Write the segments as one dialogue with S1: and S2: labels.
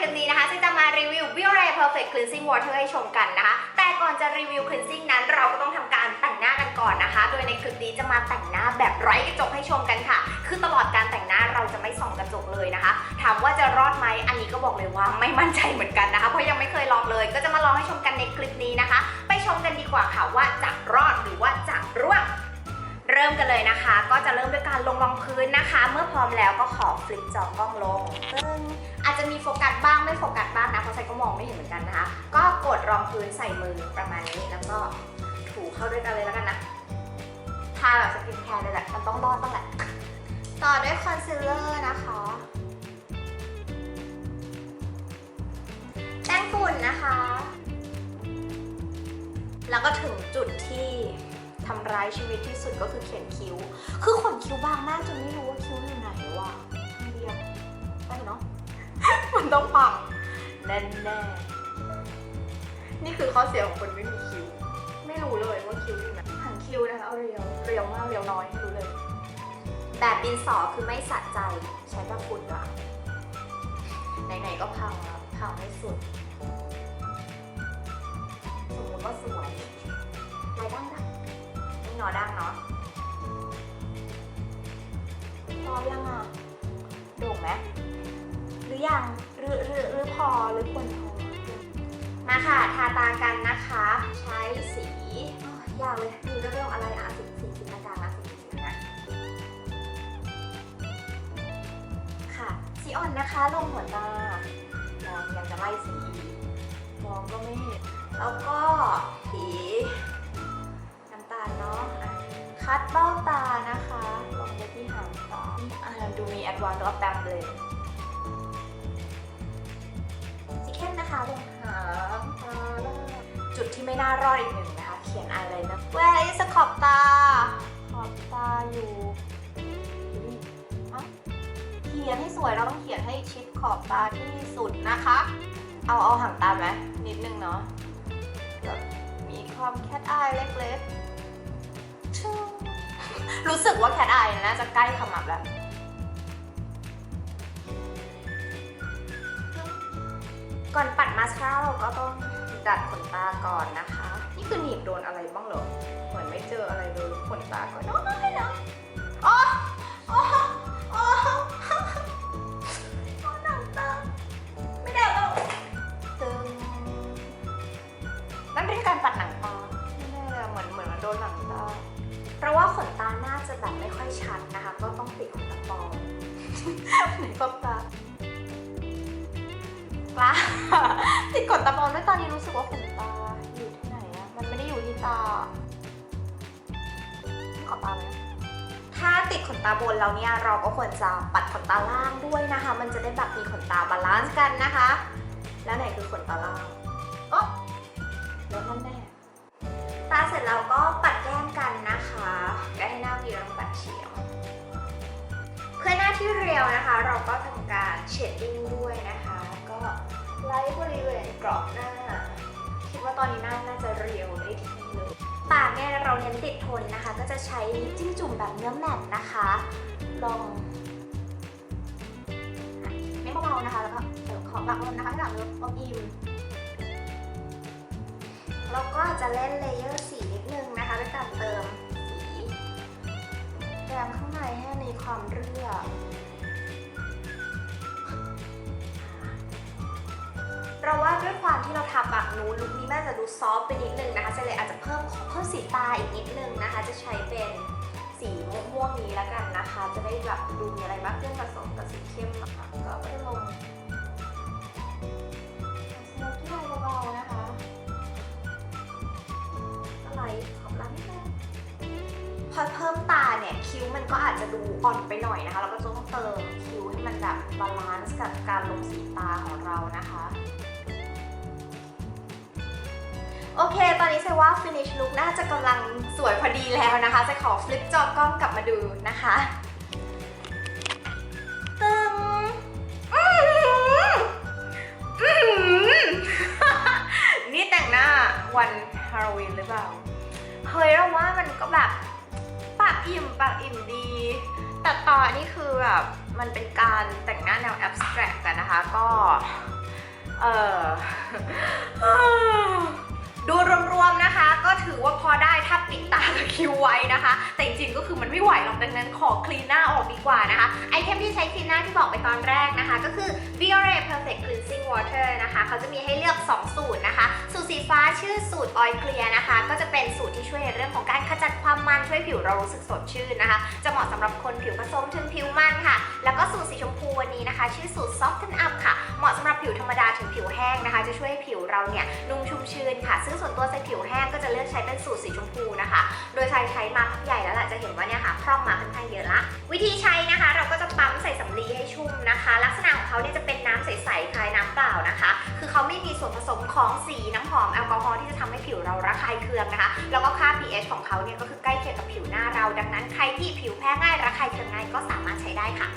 S1: คลิปนี้นะคะจะจะมารีวิว v i o r e Perfect Cleansing Water ให้ชมกันนะคะ แต่ก่อนจะรีวิว cleansing นั้นเราก็ต้องทำการแต่งหน้ากันก่อนนะคะ โดยในคลิปนี้จะมาแต่งหน้าแบบไร้กระจกให้ชมกันค่ะ คือตลอดการแต่งหน้าเราจะไม่ส่องกระจกเลยนะคะ ถามว่าจะรอดไหมอันนี้ก็บอกเลยว่าไม่มั่นใจเหมือนกันนะคะ เพราะยังไม่เคยลองเลย ก็จะมาลองให้ชมกันในคลิปนี้นะคะ ไปชมกันดีกว่าค่ะว่าจะรอดหรือว่าจะร่วง ริ่มกันเลยนะคะ ก็จะเริ่มด้วยการลงรองพื้นนะคะ เมื่อพร้อมแล้วก็ขอฟลิปจอกล้องลงปึ้งอาจจะมีโฟกัสบ้างไม่โฟกัสบ้างนะเพราะใส่ก็มองไม่เห็นเหมือนกันนะคะ ก็กดรองพื้นใส่มือประมาณนี้แล้วก็ถูเข้าด้วยกันเลยแล้วกันนะทาแบบสกินแคร์เลยแหละมันต้องรอดต้องแหละต่อด้วยคอนซีลเลอร์นะคะแป้งฝุ่นนะคะ แล้วก็ถึงจุดที่ ทำร้ายชีวิตที่สุดก็คือเขียนคิ้ว คือขนคิ้วบางมากจนไม่รู้ว่าคิ้วอยู่ไหนวะเรียบได้เนาะ มันต้องปังแน่แน่นี่คือข้อเสียของคนไม่มีคิ้ว ไม่รู้เลยว่าคิ้วอยู่ไหนหางคิ้วนะคะเอาเรียวเรียวมากเรียวน้อยไม่รู้เลย แบบดินสอคือไม่สะใจใช้แบบฝุ่นอะไหนๆก็พังแล้วพังไม่สุด สมมติว่าสวยลายดั้งดั้ง นี่นอดั้งเนาะพอยังอะโด่งไหมหรือยังหรือหรือหรือพอหรือควรพอมาค่ะทาตากันนะคะ ใช้สีอยากเลยดูจะเรื่องอะไรอะสีสีสีหน้ากลางนะสีสีนะค่ะสีอ่อนนะคะลงหัวตามองยังจะไล่สีมองก็ไม่เห็นแล้วก็ คัดเบ้าตานะคะ ลงไปที่หางตาอะดูมีแอดวานซ์แล้วก็แบมเลยสีเข้มนะคะลงหางตาแล้วจุดที่ไม่น่ารอดอีกหนึ่งนะคะ เขียนอะไรนะ Where is the ขอบตา ขอบตาอยู่อยู่นี่เอ้าเขียนให้สวยเราต้องเขียนให้ชิดขอบตาที่สุดนะคะ เอาเอาหางตาไหมนิดนึงเนาะแบบมีความแคทอายเล็กๆชู รู้สึกว่าแคทอายน่าจะใกล้ขมับแล้วก่อนปัดมาสคาร่าเราก็ต้องดัดขนตาก่อนนะคะ นี่คือหนีบโดนอะไรบ้างเหรอ เหมือนไม่เจออะไรเลยขนตาก็น้อยนะอ๋อ เพราะว่าขนตาน่าจะแบบไม่ค่อยชัดนะคะ ก็ต้องติดขนตาปลอมไหนปอมตากล้าติดขนตาปลอมด้วยตอนนี้รู้สึกว่าขนตาอยู่ที่ไหนอะมันไม่ได้อยู่ที่ตาขอตาไหมถ้าติดขนตาบนแล้วเนี่ยเราก็ควรจะปัดขนตาล่างด้วยนะคะ มันจะได้แบบมีขนตาบาลานซ์กันนะคะ แล้วไหนคือขนตาล่างโอ๊ะแล้วนั่นแน่ตาเสร็จแล้วก็ ที่เรียวนะคะ เราก็ทำการเชดดิ้งด้วยนะคะ ก็ไล่บริเวณกรอบหน้า คิดว่าตอนนี้หน้าน่าจะเรียวได้ทีเลยปากเนี่ยเราเน้นติดทนนะคะ ก็จะใช้จิ้มจุ่มแบบเนื้อแมตนะคะ ลองไม่เบาๆนะคะ แล้วก็เดี๋ยวขอหลักลมนะคะให้หลังลมอมอิ่มแล้วก็จะเล่นเลเยอร์สีนิดนึงนะคะด้วยการเติม แดงข้างในให้มีความเรียบเราว่าด้วยความที่เราทำปากนูนลุคนี้แม่จะดูซอฟต์ไปนิดนึงนะคะจะเลยอาจจะเพิ่มเพิ่มสีตาอีกนิดนึงนะคะ จะใช้เป็นสีม่วงๆนี้แล้วกันนะคะ จะได้แบบดูมีอะไรบ้างเครื่องผสมกับสีเข้มนะคะก็ไปลง พอเพิ่มตาเนี่ยคิ้วมันก็อาจจะดูอ่อนไปหน่อยนะคะเราก็ต้องเติมคิ้วให้มันแบบบาลานซ์กับการลงสีตาของเรานะคะ โอเค ตอนนี้เซว่า finish look น่าจะกำลังสวยพอดีแล้วนะคะจะขอฟลิปจอกล้องกลับมาดูนะคะ อิ่มปากอิ่มดี แต่ตอนนี้คือแบบมันเป็นการแต่งหน้าแนวแอบสแตรกกันนะคะ ก็ เออดูรวมๆนะคะ ก็ถือว่าพอได้ถ้าปิดตา กับคิวไว้นะคะ แต่จริงๆก็คือมันไม่ไหวหรอกดังนั้นขอคลีนหน้าออกดีกว่านะคะ ไอเทมที่ใช้คลีนหน้าที่บอกไปตอนแรกนะคะ ก็คือ Biore Perfect Cleansing Water นะคะเขาจะมีให้เลือก 2 สูตรนะคะ สูตรสีฟ้าชื่อสูตร Oil Clear นะคะ ก็จะเป็นสูตรที่ช่วยในเรื่องของการขจัดความมันช่วยผิวเรารู้สึกสดชื่นนะคะ จะเหมาะสำหรับคนผิวผสมถึงผิวมันค่ะ แล้วก็สูตรสีชมพูวันนี้นะคะ ชื่อสูตร Soften Up ค่ะ เหมาะสำหรับผิวธรรมดาถึงผิวแห้งนะคะ จะช่วยให้ผิวเราเนี่ยนุ่มชุ่มชื้นค่ะ ซึ่งส่วนตัวใส่ผิวแห้งก็จะเลือกใช้เป็นสูตรสีชมพูนะคะโดยใช้ใช้มาพักใหญ่แล้วแหละจะเห็นว่าเนี่ยค่ะพร่องมาค่อนข้างเยอะละ วิธีใช้นะคะ เราก็จะปั๊มใส่สำลีให้ชุ่มนะคะ ลักษณะของเขาเนี่ยจะเป็นน้ำใสๆคล้ายน้ำเปล่านะคะ คือเขาไม่มีส่วนผสมของสีน้ำหอมแอลกอฮอล์ที่จะทำให้ผิวเราระคายเคืองนะคะ แล้วก็ค่า pH ของเขาเนี่ยก็คือใกล้เคียงกับผิวหน้าเรา ดังนั้นใครที่ผิวแพ้ง่ายระคายเคืองง่ายก็สามารถใช้ได้ค่ะ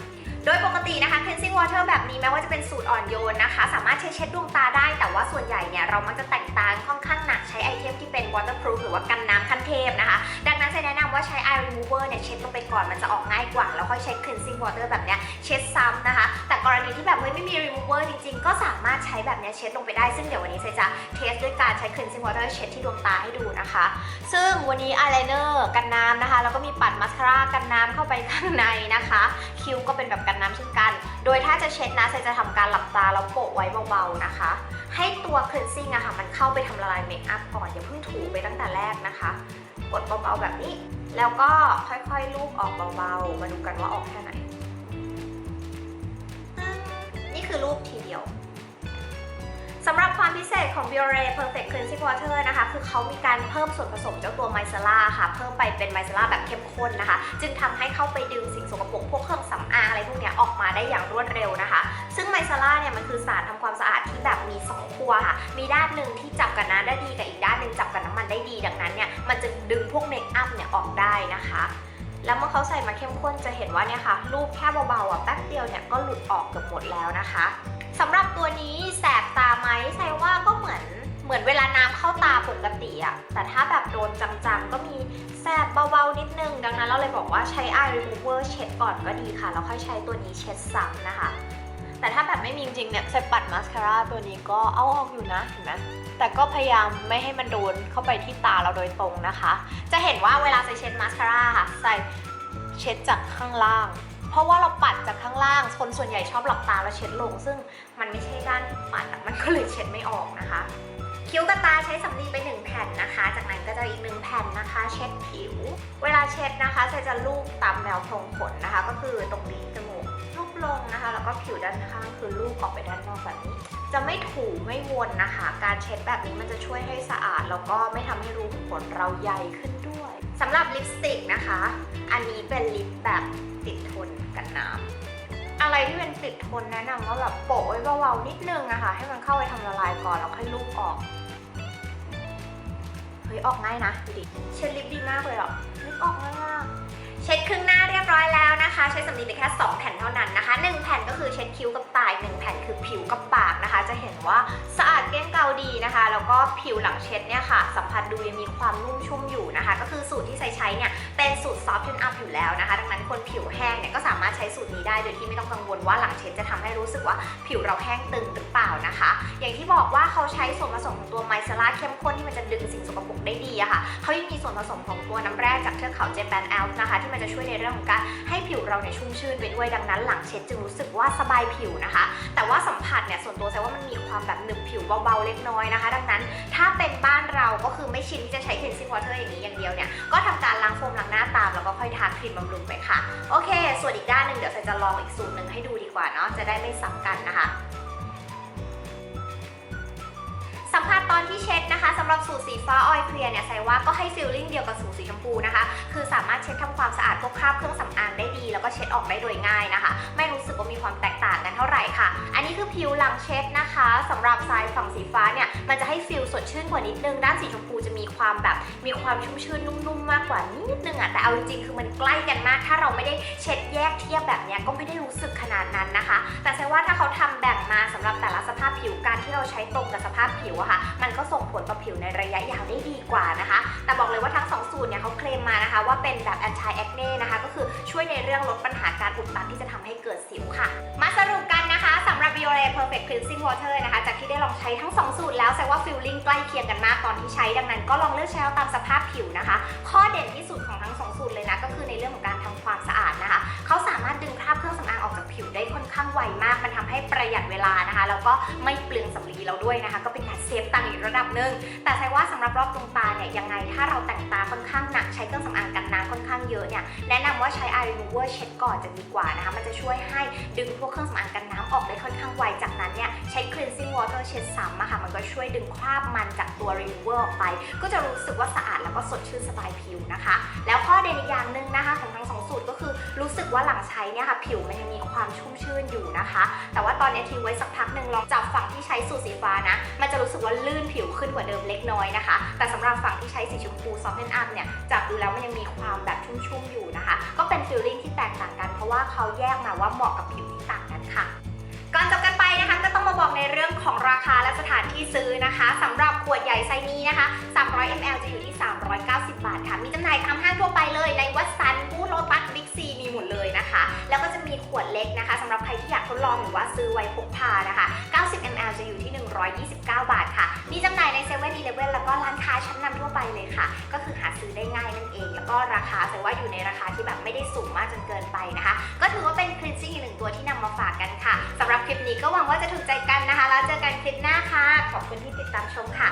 S1: โดยปกตินะคะ cleansing water แบบนี้แม้ว่าจะเป็นสูตรอ่อนโยนนะคะ สามารถใช้เช็ดดวงตาได้ แต่ว่าส่วนใหญ่เนี่ยเรามักจะแต่งตาค่อนข้างหนักใช้ไอเทมที่เป็น waterproof หรือว่ากันน้ำขั้นเทพนะคะ ดังนั้น จะแนะนำว่าใช้ eye remover เนี่ยเช็ดลงไปก่อนมันจะออกง่ายกว่า แล้วค่อยใช้ cleansing water แบบเนี้ยเช็ดซ้ำนะคะ แต่กรณีที่แบบเฮ้ยไม่มี remover จริงๆ ก็สามารถใช้แบบเนี้ยเช็ดลงไปได้ซึ่งเดี๋ยววันนี้เซจะเทสด้วยการใช้ cleansing water เช็ดที่ดวงตาให้ดูนะคะ ซึ่งวันนี้ eyeliner กันน้ำนะคะ แล้วก็มีปัดมัสคาร่ากันน้ำเข้าไปข้างในนะคะ คิ้วก็เป็นแบบกันน้ำเช่นกัน โดยถ้าจะเช็ดนะเซจะทำการหลับตาแล้วโปะไว้เบาๆนะคะ ให้ตัว cleansing อะค่ะมันเข้าไปทำละลายเมคอัพก่อนอย่าเพิ่งถูไปตั้งแต่แรกนะคะกดเบาๆแบบนี้ แล้วก็ค่อยๆลูบออกเบาๆ มาดูกันว่าออกแค่ไหน นี่คือรูปทีเดียว ความพิเศษของ Biore Perfect Cleansing Water นะคะ คือเขามีการเพิ่มส่วนผสมเจ้าตัวไมซาร่าค่ะ เพิ่มไปเป็นไมซาร่าแบบเข้มข้นนะคะ จึงทำให้เข้าไปดึงสิ่งสกปรกพวกเครื่องสำอางอะไรพวกเนี้ยออกมาได้อย่างรวดเร็วนะคะ ซึ่งไมซาร่าเนี่ยมันคือสารทำความสะอาดที่แบบมี2ขั้วค่ะ มีด้านหนึ่งที่จับกับน้ำได้ดีกับอีกด้านหนึ่งจับกับน้ำมันได้ดีดังนั้นเนี่ยมันจะดึงพวกเมคอัพเนี่ยออกได้นะคะแล้วเมื่อเขาใส่มาเข้มข้นจะเห็นว่าเนี่ยค่ะรูปแค่เบาๆอะแป๊บเดียวเนี่ยก็หลุดออกเกือบหมดแล้วนะคะสำหรับตัวนี้แสบตา ไหมใช่ว่าก็เหมือนเหมือนเวลาน้ำเข้าตาปกติอะแต่ถ้าแบบโดนจังๆ ก็มีแสบเบาๆ นิดนึง ดังนั้นเราเลยบอกว่าใช้ eye remover เช็ดก่อนก็ดีค่ะ แล้วค่อยใช้ตัวนี้เช็ดซ้ำนะคะ แต่ถ้าแบบไม่มีจริงเนี่ยใส่ปัดมาสคาร่าตัวนี้ก็เอาออกอยู่นะเห็นไหมแต่ก็พยายามไม่ให้มันโดนเข้าไปที่ตาเราโดยตรงนะคะ จะเห็นว่าเวลาใส่เช็ดมาสคาร่าค่ะใส่ เช็ดจากข้างล่าง เพราะว่าเราปัดจากข้างล่าง คนส่วนใหญ่ชอบหลับตาแล้วเช็ดลง ซึ่งมันไม่ใช่ด้านปัดมันก็เลยเช็ดไม่ออกนะคะ คิ้วกับตาใช้สำลีไปหนึ่งแผ่นนะคะ จากนั้นก็จะอีกหนึ่งแผ่นนะคะ เช็ดผิว เวลาเช็ดนะคะใช้จะลูบตามแนวโพรงขนนะคะ ก็คือตรงนี้จมูกลูบลงนะคะ แล้วก็ผิวด้านข้างคือลูบออกไปด้านนอกแบบนี้จะไม่ถูไม่วนนะคะ การเช็ดแบบนี้มันจะช่วยให้สะอาด แล้วก็ไม่ทำให้รูขุมขนเราใหญ่ขึ้น สำหรับลิปสติกนะคะ อันนี้เป็นลิปแบบติดทนกันน้ำอะไรที่เป็นติดทนแนะนำว่าแบบโปะไว้เบาๆนิดนึงอะคะ่ะ ให้มันเข้าไปทำละลายก่อนแล้วค่อยลูบออกเฮ้ยออกง่ายนะดูดิเช็ดลิปดีมากเลยอะลิปออกง่ายมาก เช็ดครึ่งหน้าเรียบร้อยแล้วนะคะ ใช้สำลีไปแค่ 2 แผ่นเท่านั้นนะคะ 1 แผ่นก็คือเช็ดคิ้วกับตาอีกหนึ่งแผ่นคือผิวกับปากนะคะ จะเห็นว่าสะอาดเกลี้ยงเกลาดีนะคะ แล้วก็ผิวหลังเช็ดเนี่ยค่ะ สัมผัสดูยังมีความนุ่มชุ่มอยู่นะคะ ก็คือสูตรที่ใช้ใช้เนี่ยเป็นสูตร soft tone up อยู่แล้วนะคะ ดังนั้นคนผิวแห้งเนี่ยก็สามารถใช้สูตรนี้ได้โดยที่ไม่ต้องกังวลว่าหลังเช็ดจะทำให้รู้สึกว่าผิวเราแห้งตึงหรือเปล่านะคะ อย่างที่บอกว่าเขาใช้ส่วนผสมของตัวไมซาร่าเข้มข้นที่มันจะดึงสิ่งสกปรกได้ดีอะค่ะเขายังมีส่วนผสมของตัวน้ำแร่จากเทือกเขาเจแปนแอลป์นะคะที่มันจะช่วยในเรื่องของการให้ผิวเราเนี่ยชุ่มชื่นไปด้วยดังนั้น หลังเช็ดจึงรู้สึกว่าสบายผิวนะคะ แต่ว่าสัมผัสเนี่ยส่วนตัวแซว่ามันมีความแบบหนึบผิวเบาๆเล็กน้อยนะคะ ดังนั้นถ้าเป็น้ชิ้นที่จะใช้เจนซิพอเทอร์อย่างนี้อย่างเดียวเนี่ย ก็ทำการล้างโฟมล้างหน้าตามแล้วก็ค่อยทาครีมบำรุงไปค่ะ โอเค ส่วนอีกด้านหนึ่งเดี๋ยวใซจะลองอีกสูตรหนึ่งให้ดูดีกว่าเนาะ จะได้ไม่ซ้ำกันนะคะ ตอนที่เช็ดนะคะสำหรับสูตรสีฟ้าออยเคลียร์เนี่ยใส่ว่าก็ให้ฟิลลิ่งเดียวกับสูตรสีชมพูนะคะ คือสามารถเช็ดทำความสะอาดพวกคราบเครื่องสำอางได้ดี แล้วก็เช็ดออกได้โดยง่ายนะคะ ไม่รู้สึกว่ามีความแตกต่างกันเท่าไหร่ค่ะ อันนี้คือผิวหลังเช็ดนะคะสำหรับทรายฝั่งสีฟ้าเนี่ยมันจะให้ฟิลสดชื่นกว่านิดนึงด้านสีชมพูจะมีความแบบมีความชุ่มชื่นนุ่มๆมากกว่านิดนึงอะแต่เอาจริงๆคือมันใกล้กันมาก ถ้าเราไม่ได้เช็ดแยกเทียบแบบเนี้ยก็ไม่ได้รู้สึกขนาดนั้นนะคะ แต่ใช่ว่าถ้าเขาทำแบ่งมาสำหรับแต่ละสภาพผิวการที่เราใช้ตรงกับสภาพผิวอะค่ะม ผิวในระยะยาวได้ดีกว่านะคะ แต่บอกเลยว่าทั้งสองสูตรเนี่ยเขาเคลมมานะคะ ว่าเป็นแบบ anti acne นะคะ ก็คือช่วยในเรื่องลดปัญหาการอุดตันที่จะทำให้เกิดสิวค่ะ มาสรุปกันนะคะสำหรับ Biore Perfect Cleansing Water นะคะ จากที่ได้ลองใช้ทั้ง 2 สูตรแล้วแสดงว่าฟิลลิ่งใกล้เคียงกันมากตอนที่ใช้ดังนั้น ก็ลองเลือกใช้เอาตามสภาพผิวนะคะ ข้อเด่นที่สุดของ ข้างไวมากมันทำให้ประหยัดเวลานะคะ แล้วก็ไม่เปลืองสำลีเราด้วยนะคะ ก็เป็นการเซฟตังค์อีกระดับหนึ่งแต่ใช่ว่าสำหรับรอบดวงตาเนี่ยยังไงถ้าเราแต่งตาค่อนข้างหนักใช้เครื่องสำอางกันน้ำค่อนข้างเยอะเนี่ยแนะนำว่าใช้ eye remover เช็ดก่อนจะดีกว่านะคะ มันจะช่วยให้ดึงพวกเครื่องสำอางกันน้ำออกได้ค่อนข้างไวจากนั้นเนี่ยใช้ cleansing water เช็ดซ้ำอะค่ะมันก็ช่วยดึงคราบมันจากตัว remover ออกไป ก็จะรู้สึกว่าสะอาดแล้วก็สดชื่นสบายผิวนะคะ แล้วข้อเด่นอีกอย่างหนึ่งนะคะของทั้งสองสูตรก็คือรู้สึกว่าหลังใช้เนี่ยค่ะผิวมันยังมีความชุ่มชื่นอยู่นะคะ แต่ว่าตอนนี้ทิ้งไว้สักพักหนึ่งลองจับฝั่งที่ใช้สูตรสีฟ้านะ มันจะรู้สึกว่าลื่นผิวขึ้นกว่าเดิมเล็กน้อยนะคะ แต่สำหรับฝั่งที่ใช้สีชมพูซอฟต์แอนด์อัพเนี่ยจับดูแล้วมันยังมีความแบบชุ่มๆอยู่นะคะ ก็เป็นฟีลลิ่งที่แตกต่างกัน เพราะว่าเขาแยกมาว่าเหมาะกับผิวที่ต่างกันค่ะก่อนจบกันไปนะคะก็ต้องมาบอกในเรื่องของราคาและสถานที่ซื้อนะคะสำหรับขวดใหญ่ไซนี้นะคะ 300 ml จะอยู่ที่ 390 บาทค่ะ มีจำหน่ายตามห้างทั่วไปเลยในวัดสันบูธโลตัสบิ๊กซีมีหมดเลย นะคะ แล้วก็จะมีขวดเล็กนะคะสำหรับใครที่อยากทดลองหรือว่าซื้อไว้พกพานะคะ 90 ml จะอยู่ที่ 129 บาทค่ะ มีจำหน่ายใน7 e เ e ่ e อแล้วก็ร้านค้าชั้นนำทั่วไปเลยค่ะ ก็คือหาซื้อได้ง่ายนั่นเอง แล้วก็ราคาแต่ว่าอยู่ในราคาที่แบบไม่ได้สูงมากจนเกินไปนะคะ ก็ถือว่าเป็นคลิปซิ่งอีกหนึ่งตัวที่นำมาฝากกันค่ะสำหรับคลิปนี้ก็หวังว่าจะถูกใจกันนะคะ แล้วเจอกันคลิปหน้าค่ะ ขอบคุณที่ติดตามชมค่ะ